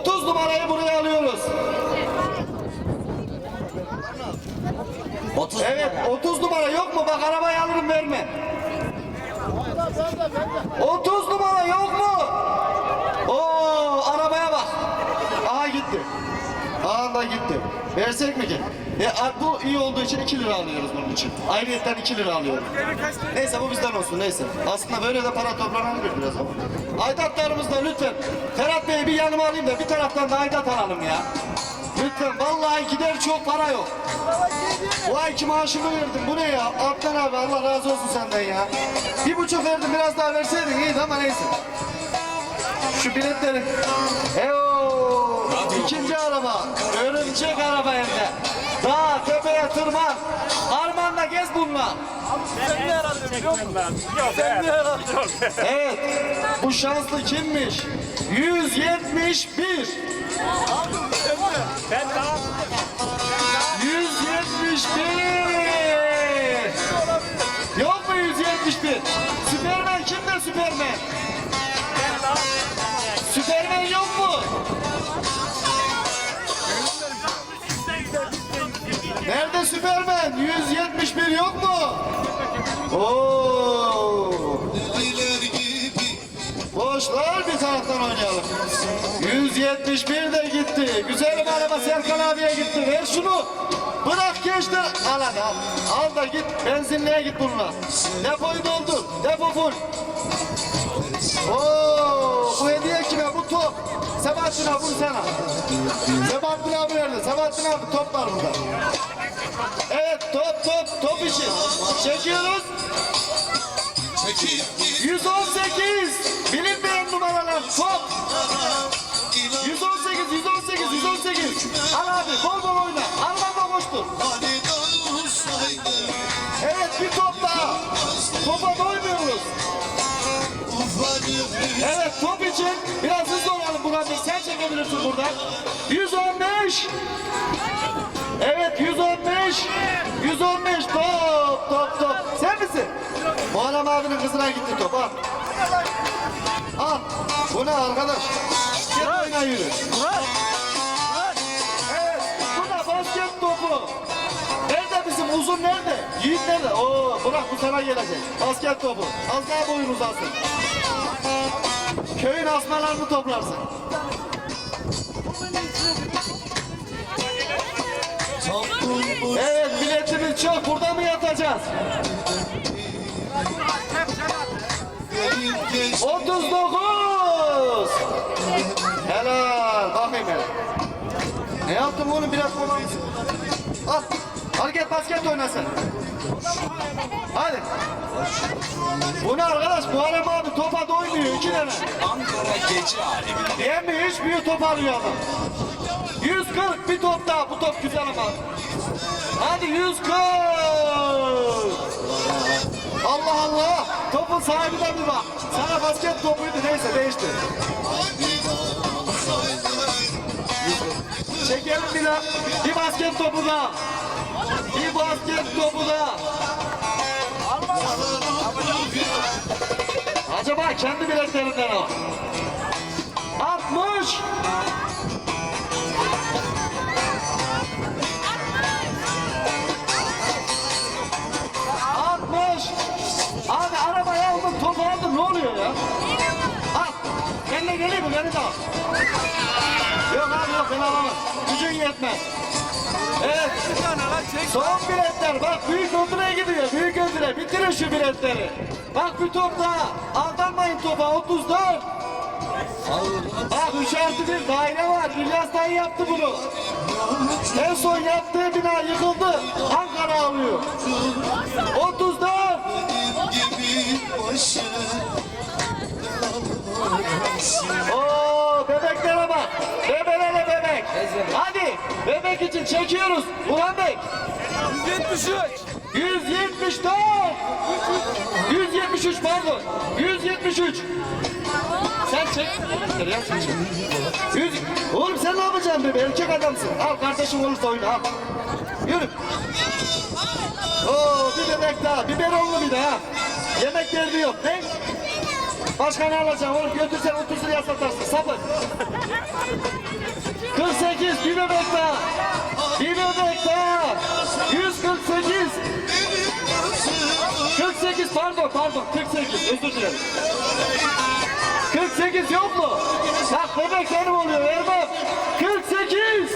30 numarayı buraya alıyoruz. 30 Evet 30 numara yok mu? Bak arabayı alırım verme. 30 numara yok mu? Oo arabaya bak. Aha gitti. Aha da gitti. Versek mi ki? E, bu iyi olduğu için 2 lira alıyoruz bunun için. Ayrıyetten 2 lira alıyorum. Neyse bu bizden olsun neyse. Aslında böyle de para toplanabilir biraz ama. Aydatlarımız da lütfen. Ferhat Bey'i bir yanıma alayım da bir taraftan da aydat alalım ya. Lütfen vallahi gider çok para yok. Bu ayki maaşımı verdim. Bu ne ya? Alttan abi Allah razı olsun senden ya. Bir buçuk verdim biraz daha verseydin iyiydi ama neyse. Şu biletleri. Eyo. İkinci araba. Örümcek araba hem de. Dağ tepeye tırman. Gez bununla. Sen ne aradın biliyor musun? Yok Sen ne aradın? Evet. Bu şanslı kimmiş? 171. Ben daha 171. Yok mu 171? Süpermen kimde Süpermen? Süpermen Süpermen? 171 yok mu? Oo. Boşlar bir taraftan oynayalım. 171 de gitti. Güzelim araba Serkan abiye gitti. Ver şunu. Bırak gençler. Al hadi al. Al da git. Benzinliğe git bununla. Depoyu doldur. Depo full. Oo, bu hediye kime? Bu top. Sebahattin abi bunu sana. Sebahattin abi nerede? Sebahattin abi top var burada. Evet top top top için. Çekiyoruz. 118 bilinmeyen numaralar. Top. 118 118 118 al abi bol bol oyna. Armanda koştur evet bir top daha. Topa doymuyoruz. Evet top için biraz hızlı oynayalım Burhan Bey. Sen çekebilirsin buradan 115 Evet 115 115 top top top. Sen misin? Muharrem abinin kızına gitti top al Al bu ne arkadaş? Git oyna yürü. Evet bu da basket topu. Nerede bizim uzun nerede? Yiğit nerede? Oo bırak bu sana gelecek. Basket topu. Az daha boyun uzansın Köyün asmalarını toplarsın Evet biletimiz çok. Burada mı yatacağız? 39. Helal. Bakayım hele. Ne yaptın oğlum biraz kolayı? Al. Gel basket oynasın. Hadi. Bu ne arkadaş? Araba abi topa doymuyor. iki tane. Ankara Gece Alemi. Yemiyor hiç büyük top alıyor adam. 140 bir top daha. Bu top güzel ama. Hadi 140. Allah Allah. Topun sahibine bir bak. Sana basket topuydu neyse değişti. Çekelim bir daha. Bir basket topu daha. Bir basket topu daha. Acaba kendi biletlerinden al. 60. ya? Al. Ben de geleyim mi? Beni de. Yok abi yok ben alamam. Gücün yetmez. Evet. Son biletler. Bak büyük ödüle gidiyor. Büyük ödüle. Bitirin şu biletleri. Bak bir top daha. Aldanmayın topa. 34. Bak 3 artı bir daire var. İlyas dayı yaptı bunu. En son yaptığı bina yıkıldı. Ankara alıyor. 34. Oo bebeklere bak. Bebelere bebek. Hadi bebek için çekiyoruz. Burhan Bey. 173. 174. 173 pardon. 173. Sen çek. Ya sen çek. 100. Oğlum sen ne yapacaksın bebe? Erkek adamsın. Al kardeşim olursa oyna al. Yürü. Oo bir bebek daha. Biberonlu bir daha. Yemek derdi yok. Ne? Başka ne alacaksın oğlum? Götürsen 30 liraya satarsın. Sabır. 48 bir bebek daha. Bir bebek daha. 148. 48 pardon pardon 48 özür dilerim. 48 yok mu? Bak bebek benim oluyor Erman. 48.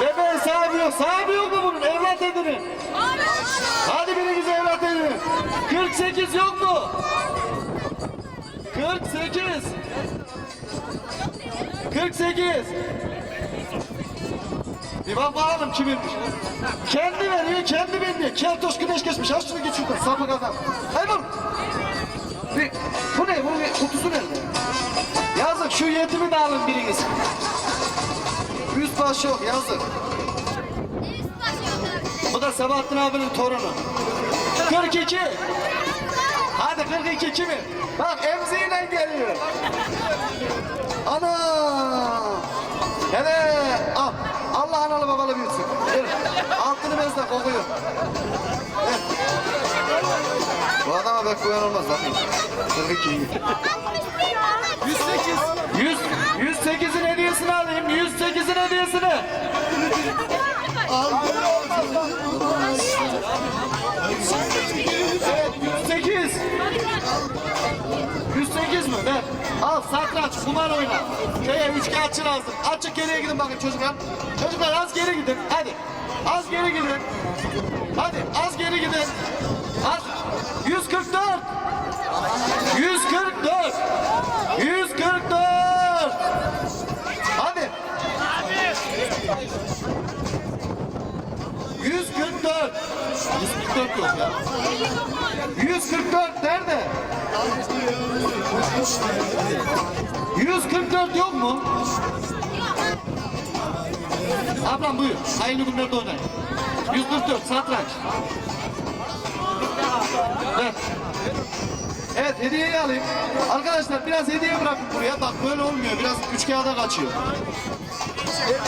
Bebeğin sahibi yok. Sahibi yok mu bunun? Evlat edinin. Hadi biriniz evlat edinin. 48 yok mu? 48. 48. Bir bak bakalım kiminmiş. Kendi veriyor, kendi bindi. Keltoş güneş geçmiş. Aç şunu git şuradan sapık adam. Hayır bir, bu ne? Bunun bir kutusu nerede? Yazık şu yetimi de alın biriniz. Üst baş yok yazık. Bu da Sabahattin abinin torunu. 42. Hadi 42 kimi? Bak emziğiyle geliyor. Ana! Hele al. Allah analı babalı büyütsün. Evet. Altını bezle kokuyor. Bu adama bek koyan olmaz zaten. 42 iyi. 100, 108'in hediyesini alayım. 108'in hediyesini. Satranç, kumar oyna. Şeye üç kağıtçı lazım. Açık geriye gidin bakın çocuklar. Çocuklar az geri gidin. Hadi. Az geri gidin. Hadi az geri gidin. Az. 144. 144. 144. Hadi. 144. 144 yok ya. 144 nerede? 144 yok mu? Ablam buyur. Hayırlı günlerde oynayın. 144 satranç. Ver. Evet hediyeyi alayım. Arkadaşlar biraz hediye bırakın buraya. Bak böyle olmuyor. Biraz üç kağıda kaçıyor. Evet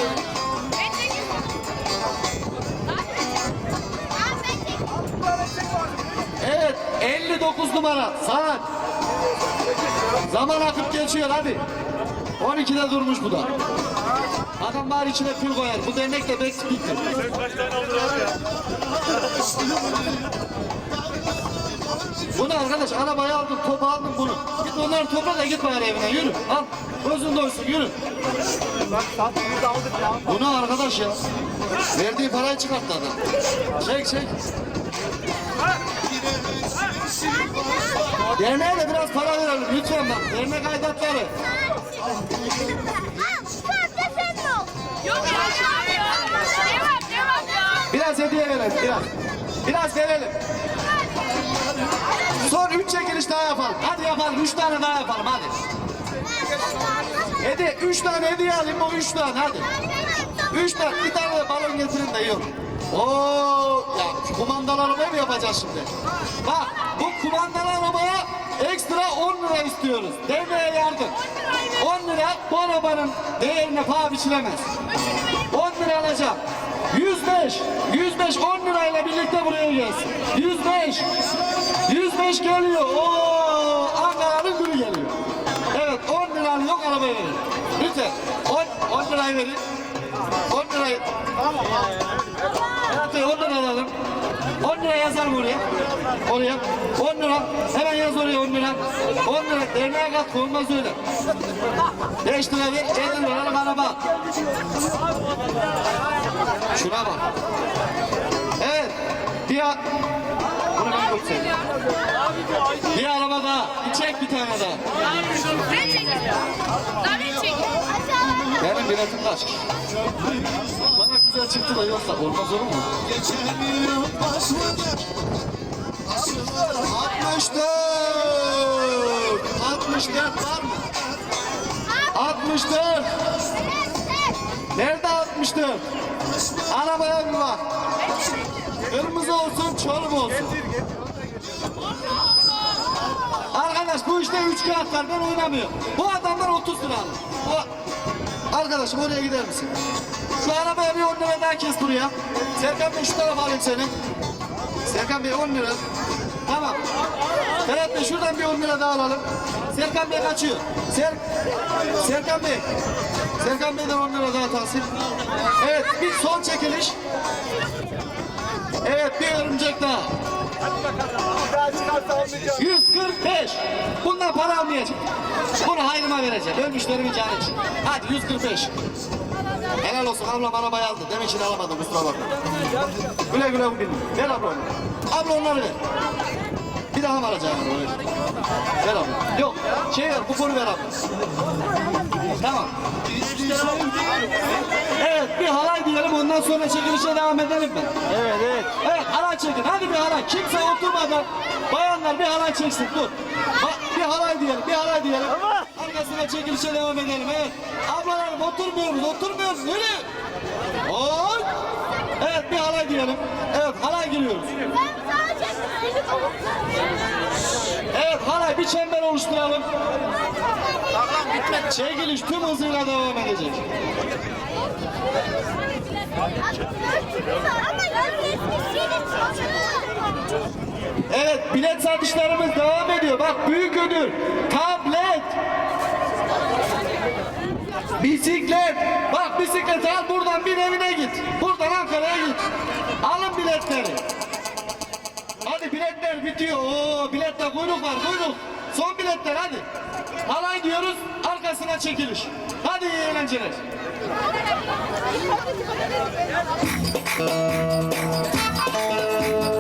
59 numara saat. Zaman akıp geçiyor hadi. 12'de durmuş bu da. Adam bari içine pil koyar. Bu dernek de back speaker. Bunu arkadaş arabaya aldım, topu aldım bunu. Git onları topla da git bari evine yürü. Al. Gözün doysun yürü. Bunu arkadaş ya. Verdiği parayı çıkarttı adam. Çek çek. Derneğe de biraz para verelim lütfen bak. Dernek aidatları. Yok ya. Devam devam ya. Biraz hediye verelim biraz. Biraz verelim. Son üç çekiliş daha yapalım. Hadi yapalım. Üç tane daha yapalım hadi. Hediye. Üç tane hediye alayım o üç tane hadi. Üç tane. Bir tane de balon getirin de yok. Oo, ya arabayı mı yapacağız şimdi? Bak bu kumandalı arabaya ekstra 10 lira istiyoruz. Devreye yardım. 10 lira bu arabanın değerine paha biçilemez. 10 lira alacağım. 105, 105 10 lirayla birlikte buraya gelsin. 105, 105 geliyor. Oo, Ankara'nın günü geliyor. Evet 10 liralık yok arabayı verin. Lütfen 10, 10 lirayı verin. 10 lirayı. Evet 10 lira alalım. 10 lira yazalım oraya. Oraya. 10 lira. Hemen yaz oraya 10 lira. 10 lira. Derneğe kat olmaz öyle. 5 lira ver. 50 liralık araba. Şuna bak. Evet. Bir Bunu ben götüreyim. Bir araba daha. Bir çek bir tane daha. Ben çekeyim. Ben çekeyim. Benim biletim kaç? Güzel çıktı da yoksa olmaz olur mu? 64 64 var mı? 64 Nerede 64? Arabaya bir bak. Kırmızı olsun, çorum olsun. Arkadaş bu işte üç kağıt var ben oynamıyorum. Bu adamdan 30 lira alın. Bu... Arkadaşım oraya gider misin? Şu arabaya bir 10 lira daha kes buraya. Serkan Bey şu tarafa alayım seni. Serkan Bey 10 lira. Tamam. Ferhat Bey şuradan bir 10 lira daha alalım. Serkan Bey kaçıyor. Ser Serkan Bey. Serkan Bey'den 10 lira daha tahsil. Evet bir son çekiliş. Evet bir örümcek daha. Daha çıkarsa almayacağım. 145. Bundan para almayacağım. Bunu hayrıma vereceğim. Ölmüşlerimin canı için. Hadi 145. Helal olsun ablam arabayı aldı. Demek için alamadım kusura bakma. Güle güle bugün. Ver abla onu. Abla onları ver. Bir daha mı alacağım onu? Ver. Ver abla. Yok şey ver kuponu ver abla. Tamam. Evet bir halay diyelim ondan sonra çekilişe devam edelim mi? Evet evet. Evet halay çekin. Hadi bir halay. Kimse oturmadan bayanlar bir halay çeksin. Dur. Bak bir halay diyelim. Bir halay diyelim. Ama- Arkasına çekilişe devam edelim. Evet. Ablalarım oturmuyoruz. Oturmuyoruz. Yürü. Oy. Evet bir halay diyelim. Evet halay giriyoruz. Evet halay bir çember oluşturalım. Çekiliş tüm hızıyla devam edecek. Evet bilet satışlarımız devam ediyor. Bak büyük ödül. Tablet. Bisiklet. Bak bisikleti al buradan bir evine git. Buradan Ankara'ya git. Alın biletleri. Hadi biletler bitiyor. Oo bilette kuyruk var kuyruk. Son biletler hadi. Halay diyoruz arkasına çekiliş. Hadi iyi eğlenceler. Bakın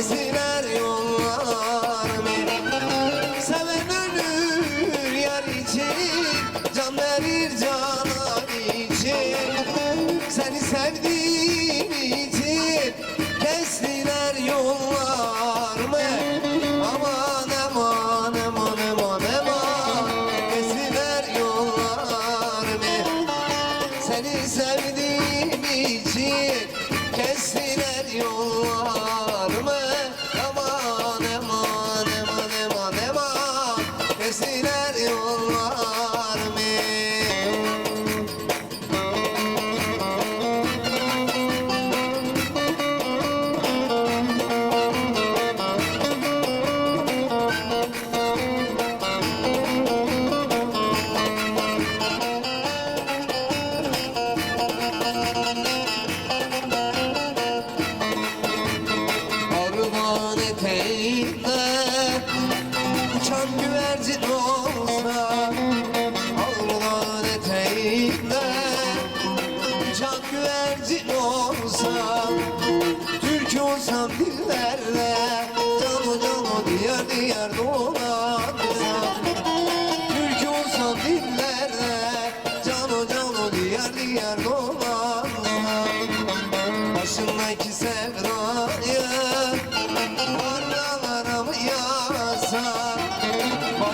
Gezinen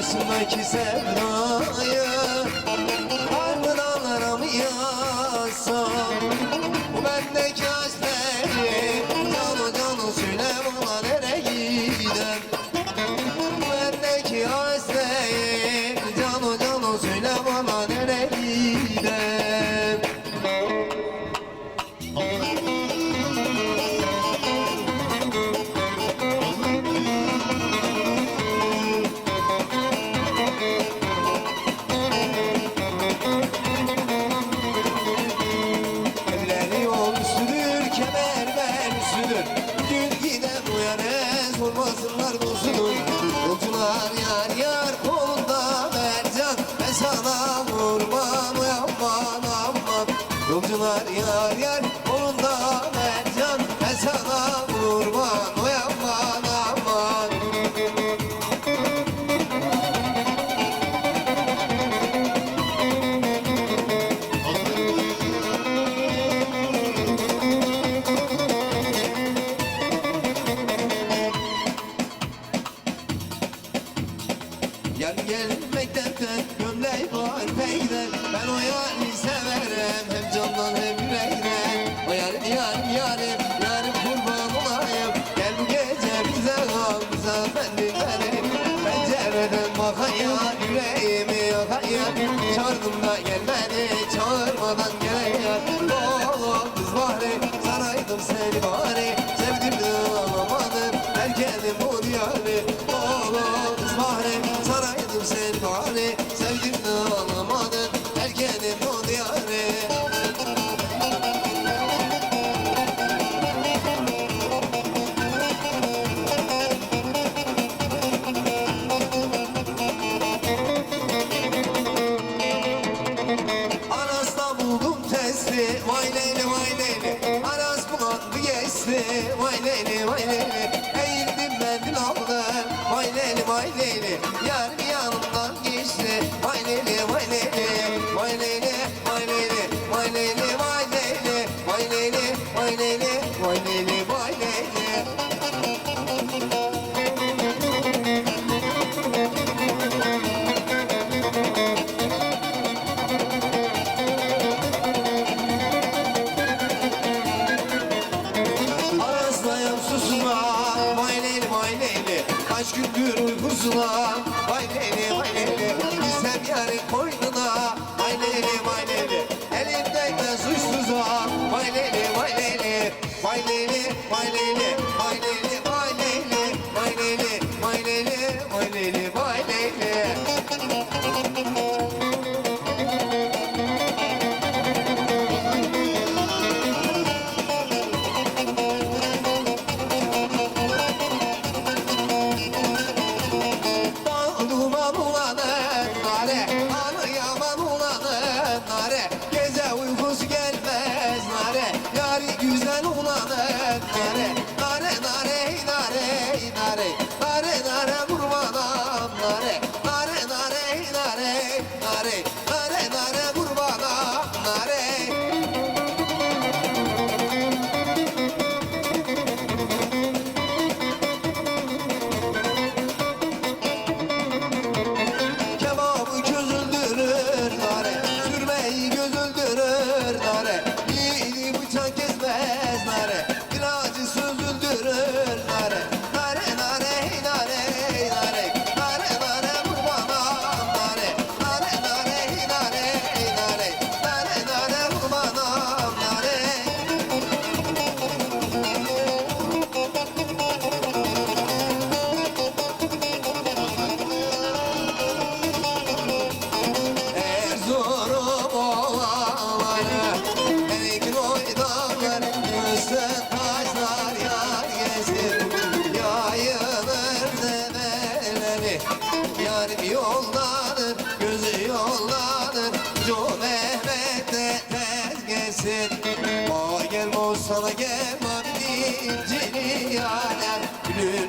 başındaki sevdayı Harbın alırım yazsam Bu bendeki aşk var yar yar gelmedi çağırmadan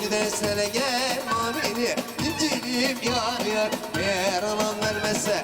gidersene gel mavini İncirim yar yar. Eğer alan vermezse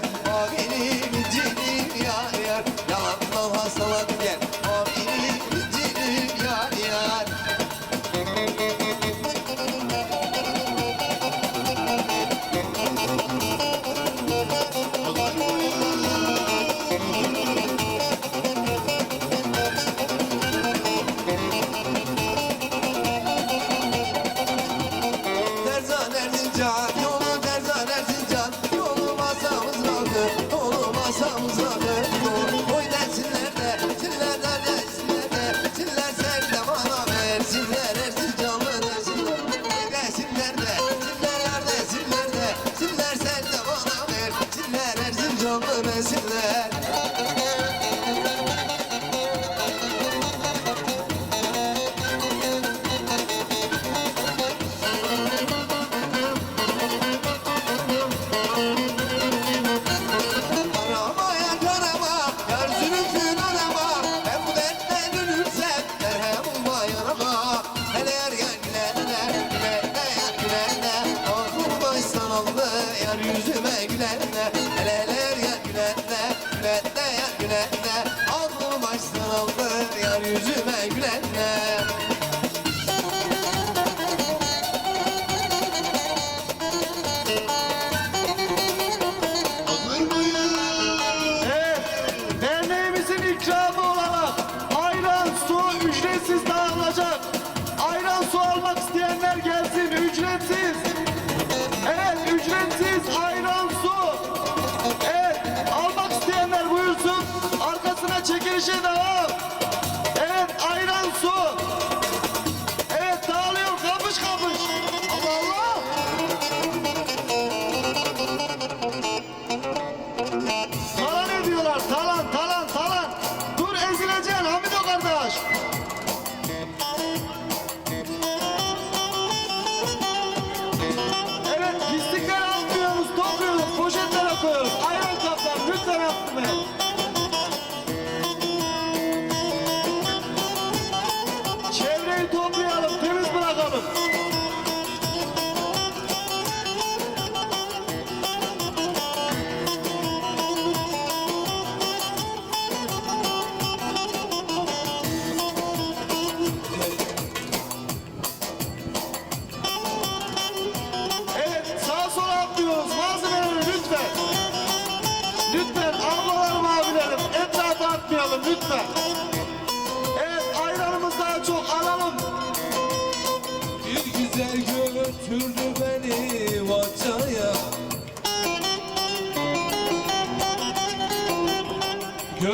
ayrıldı menziller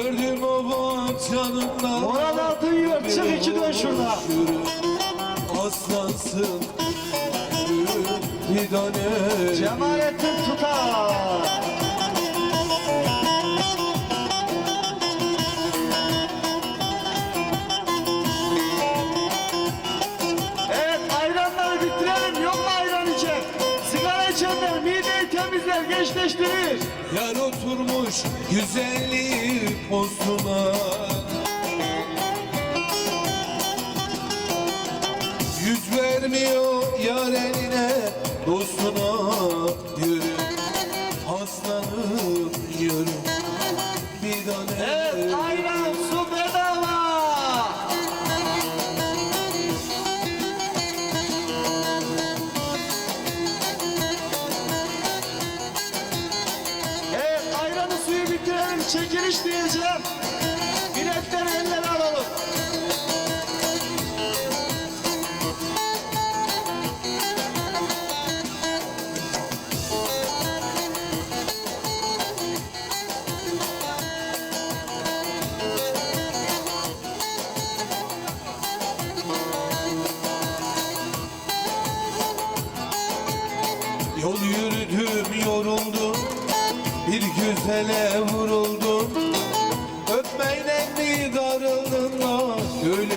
Gördüm o bak canımda. Moral altın yiyor. Çık iki dön şurada Aslansın. Gidane Cemalettin tutar. Gençleştirir. Yar oturmuş güzelliği bozula Yüz vermiyor yar eline. çekiliş diyeceğim.